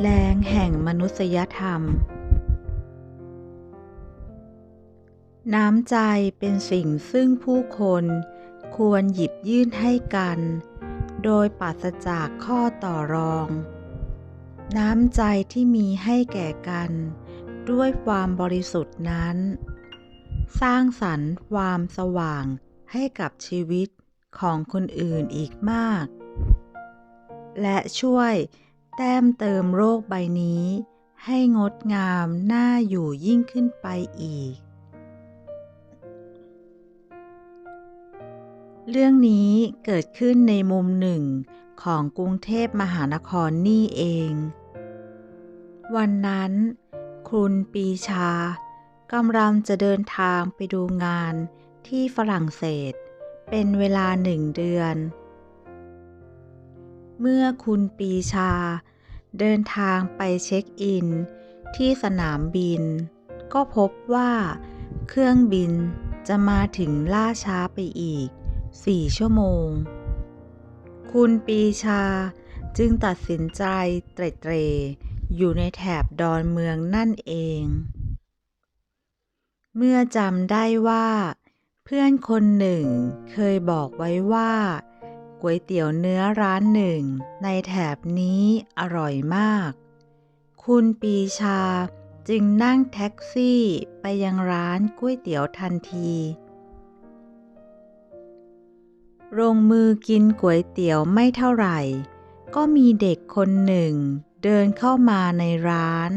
แรงแห่งมนุษยธรรม น้ำใจเป็นสิ่งซึ่งผู้คนควรหยิบยื่นให้กัน โดยปราศจากข้อต่อรอง น้ำใจที่มีให้แก่กัน ด้วยความบริสุทธิ์นั้น สร้างสรรค์ความสว่างให้กับชีวิตของคนอื่นอีกมาก และช่วย แต้มเติมโลกใบนี้ ให้งดงามน่าอยู่ยิ่งขึ้นไปอีก เรื่องนี้เกิดขึ้นในมุมหนึ่งของกรุงเทพมหานครนี่เอง วันนั้น คุณปีชากำลังจะเดินทางไปดูงานที่ฝรั่งเศส เป็นเวลาหนึ่งเดือนเมื่อคุณปีชา เดินทางไปเช็คอิน ที่สนามบิน ก็พบว่า เครื่องบินจะมาถึงล่าช้าไปอีก 4 ชั่วโมง คุณปีชาจึงตัดสินใจเตรเตรอยู่ในแถบดอนเมืองนั่นเอง เมื่อจำได้ว่า เพื่อนคนหนึ่งเคยบอกไว้ว่า ก๋วยเตี๋ยวเนื้อร้านหนึ่ง ในแถบนี้อร่อยมาก คุณปีชาจึงนั่งแท็กซี่ไปยังร้านก๋วยเตี๋ยวทันทีลงมือกินก๋วยเตี๋ยวไม่เท่าไหร่ ก็มีเด็กคนหนึ่ง เดินเข้ามาในร้าน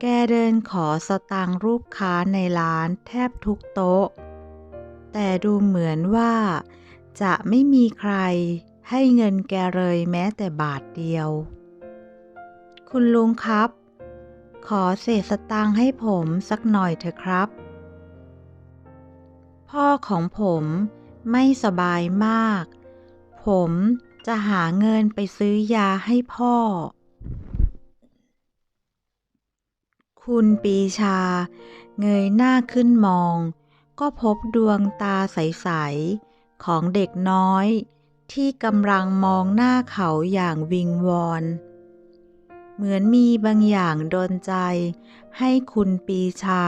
แกเดินขอสตางค์ลูกค้าในร้านแทบทุกโต๊ะ แต่ดูเหมือนว่า จะไม่มีใครให้เงินแกเลยแม้แต่บาทเดียว คุณลุงครับ ขอเศษสตางค์ให้ผมสักหน่อยเถอะครับ พ่อของผมไม่สบายมาก ผมจะหาเงินไปซื้อยาให้พ่อ คุณปีชา เงยหน้าขึ้นมอง ก็พบดวงตาใส ๆ ของเด็กน้อย ที่กำลังมองหน้าเขาอย่างวิงวอน เหมือนมีบางอย่างโดนใจ ให้คุณปีชา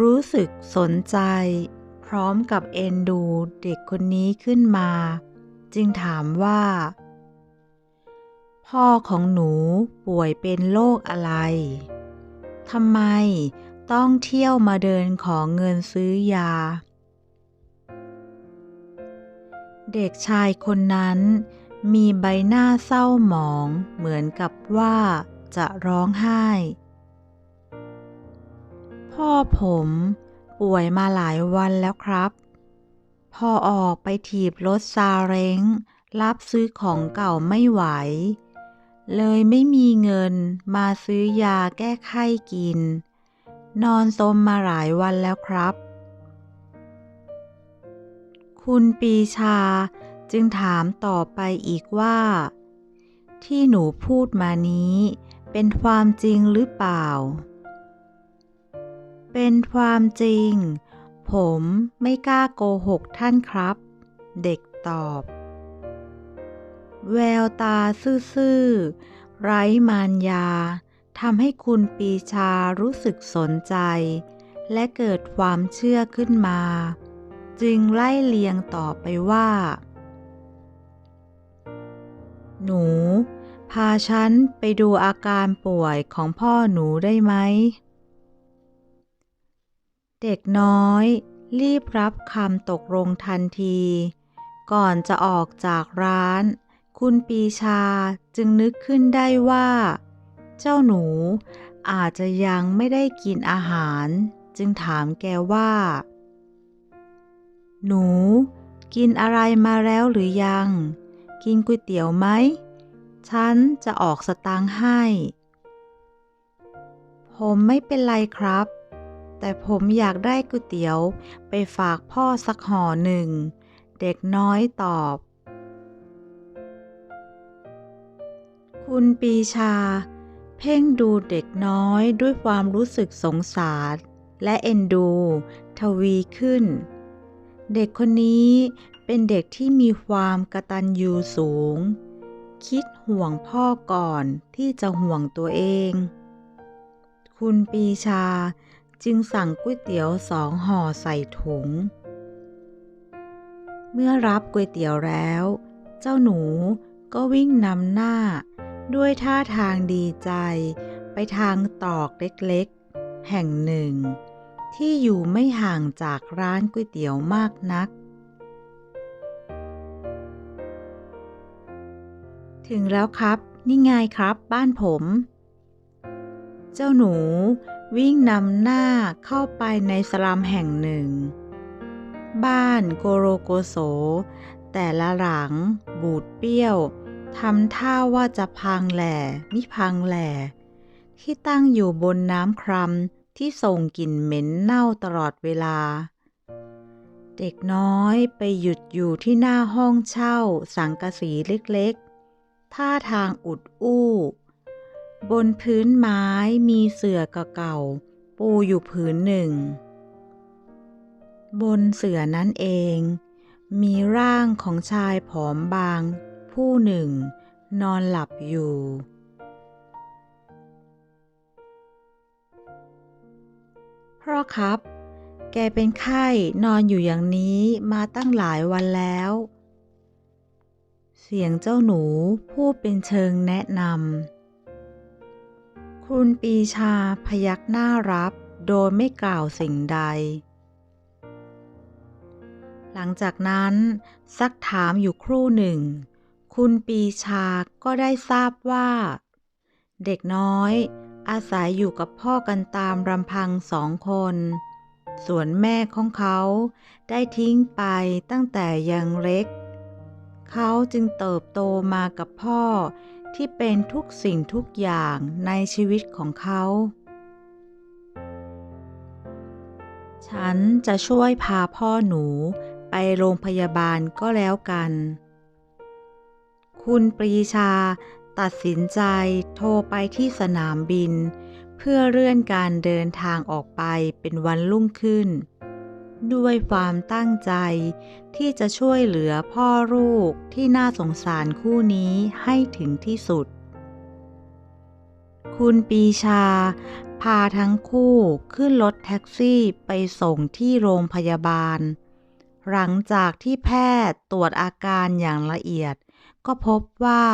รู้สึกสนใจ พร้อมกับเอ็นดูเด็กคนนี้ขึ้นมา จึงถามว่า พ่อของหนูป่วยเป็นโรคอะไรทำไมต้องเที่ยวมาเดินขอเงินซื้อยา เด็กชายคนนั้น มีใบหน้าเศร้าหมองเหมือนกับว่าจะร้องไห้ พ่อผมป่วยมาหลายวันแล้วครับ พอออกไปถีบรถซาเร้ง รับซื้อของเก่าไม่ไหว เลยไม่มีเงินมาซื้อยาแก้ไข้กิน นอนสมมาหลายวันแล้วครับ คุณปีชาจึงถามต่อไปอีกว่า ที่หนูพูดมานี้เป็นความจริงหรือเปล่า เป็นความจริง ผมไม่กล้าโกหกท่านครับ เด็กตอบ แววตาซื่อๆ ไร้มารยาทำให้คุณปีชารู้สึกสนใจ และเกิดความเชื่อขึ้นมา จึงไล่เลียงต่อไปว่า หนู พาฉันไปดูอาการป่วยของพ่อหนูได้ไหม เด็กน้อย รีบรับคำตกลงทันที ก่อนจะออกจากร้าน คุณปีชาจึงนึกขึ้นได้ว่า เจ้าหนูอาจจะยังไม่ได้กินอาหาร จึงถามแกว่า หนู กินอะไรมาแล้วหรือยัง กินก๋วยเตี๋ยวไหม ฉันจะออกสตางค์ให้ ผมไม่เป็นไรครับ แต่ผมอยากได้ก๋วยเตี๋ยวไปฝากพ่อสักห่อหนึ่ง เด็กน้อยตอบ คุณปีชา เพ่งดูเด็กน้อยด้วยความรู้สึกสงสาร และเอ็นดู ทวีขึ้น เด็กคนนี้เป็นเด็กที่มีความกระตัญญูสูง คิดห่วงพ่อก่อนที่จะห่วงตัวเอง คุณปีชาจึงสั่งก๋วยเตี๋ยวสองห่อใส่ถุง เมื่อรับก๋วยเตี๋ยวแล้ว เจ้าหนูก็วิ่งนำหน้า ด้วยท่าทางดีใจไปทางตอกเล็กๆ แห่งหนึ่ง ที่อยู่ไม่ห่างจากร้านก๋วยเตี๋ยวมากนัก ถึงแล้วครับ นี่ไงครับบ้านผม เจ้าหนูวิ่งนำหน้าเข้าไปในสลัมแห่งหนึ่ง บ้านโกโรโกโส แต่ละหลัง บูดเปี้ยวทำท่าว่าจะพังแหล่มิพังแหล่ที่ตั้งอยู่บนน้ำคราม ที่ส่งกลิ่นเหม็นเน่าตลอดเวลา เด็กน้อยไปหยุดอยู่ที่หน้าห้องเช่าสังกะสีเล็กๆ ท่าทางอุดอู้ บนพื้นไม้มีเสื่อเก่าๆปูอยู่ผืนหนึ่ง บนเสื่อนั้นเอง มีร่างของชายผอมบาง ผู้หนึ่ง นอนหลับอยู่ พ่อครับ แกเป็นไข้นอนอยู่อย่างนี้มาตั้งหลายวันแล้ว เสียงเจ้าหนูพูดเป็นเชิงแนะนำ คุณปีชาพยักหน้ารับโดยไม่กล่าวสิ่งใด หลังจากนั้นซักถามอยู่ครู่หนึ่ง คุณปีชาก็ได้ทราบว่า เด็กน้อย อาศัยอยู่กับพ่อกันตามรำพังสองคน ส่วนแม่ของเขาได้ทิ้งไปตั้งแต่ยังเล็ก เขาจึงเติบโตมากับพ่อที่เป็นทุกสิ่งทุกอย่างในชีวิตของเขา ฉันจะช่วยพาพ่อหนูไปโรงพยาบาลก็แล้วกัน คุณปรีชา ตัดสินใจโทรไปที่สนามบิน เพื่อเลื่อนการเดินทางออกไปเป็นวันรุ่งขึ้น ด้วยความตั้งใจที่จะช่วยเหลือพ่อลูกที่น่าสงสารคู่นี้ให้ถึงที่สุด คุณปีชา พาทั้งคู่ขึ้นรถแท็กซี่ไปส่งที่โรงพยาบาล หลังจากที่แพทย์ตรวจอาการอย่างละเอียด ก็พบว่า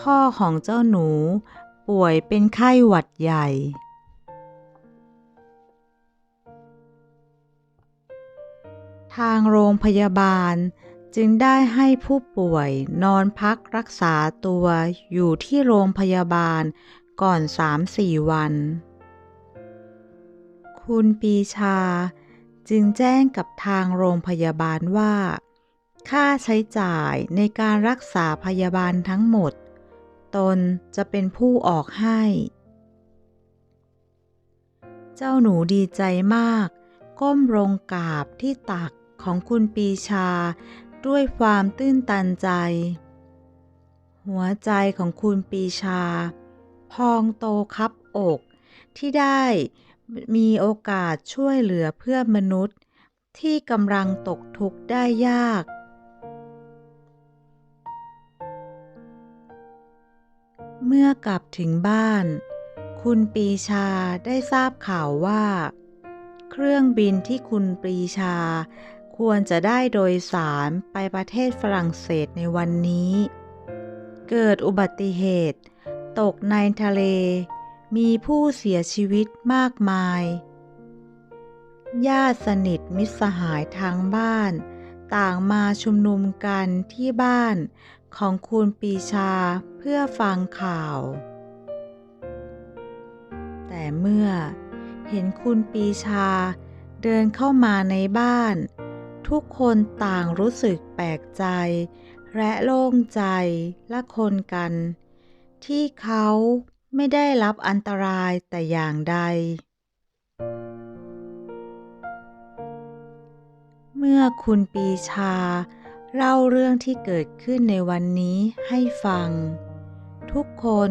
พ่อของเจ้าหนู ป่วยเป็นไข้หวัดใหญ่ ทางโรงพยาบาลจึงได้ให้ผู้ป่วยนอนพักรักษาตัวอยู่ที่โรงพยาบาลก่อน3-4วัน คุณปีชาจึงแจ้งกับทางโรงพยาบาลว่า ค่าใช้จ่ายในการรักษาพยาบาลทั้งหมด ตนจะเป็นผู้ออกให้ เจ้าหนูดีใจมาก ก้มลงกราบที่ตักของคุณปีชา ด้วยความตื้นตันใจ หัวใจของคุณปีชา พองโตคับอกที่ได้มีโอกาสช่วยเหลือเพื่อนมนุษย์ที่กำลังตกทุกข์ได้ยาก เมื่อกลับถึงบ้าน คุณปีชาได้ทราบข่าวว่า เครื่องบินที่คุณปรีชา ควรจะได้โดยสารไปประเทศฝรั่งเศสในวันนี้ เกิดอุบัติเหตุ ตกในทะเล มีผู้เสียชีวิตมากมาย ญาติสนิทมิตรสหายทางบ้าน ต่างมาชุมนุมกันที่บ้าน ของคุณปีชาเพื่อฟังข่าว แต่เมื่อเห็นคุณปีชาเดินเข้ามาในบ้าน ทุกคนต่างรู้สึกแปลกใจ และโล่งใจละคนกัน ที่เขาไม่ได้รับอันตรายแต่อย่างใด เมื่อคุณปีชา เล่าเรื่องที่เกิดขึ้นในวันนี้ให้ฟัง ทุกคน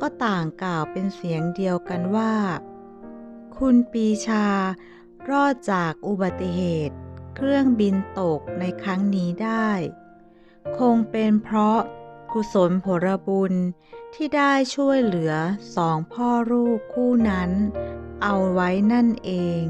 ก็ต่างกล่าวเป็นเสียงเดียวกันว่า คุณปีชารอดจากอุบัติเหตุ เครื่องบินตกในครั้งนี้ได้ คงเป็นเพราะกุศลผลบุญที่ได้ช่วยเหลือสองพ่อลูกคู่นั้น เอาไว้นั่นเอง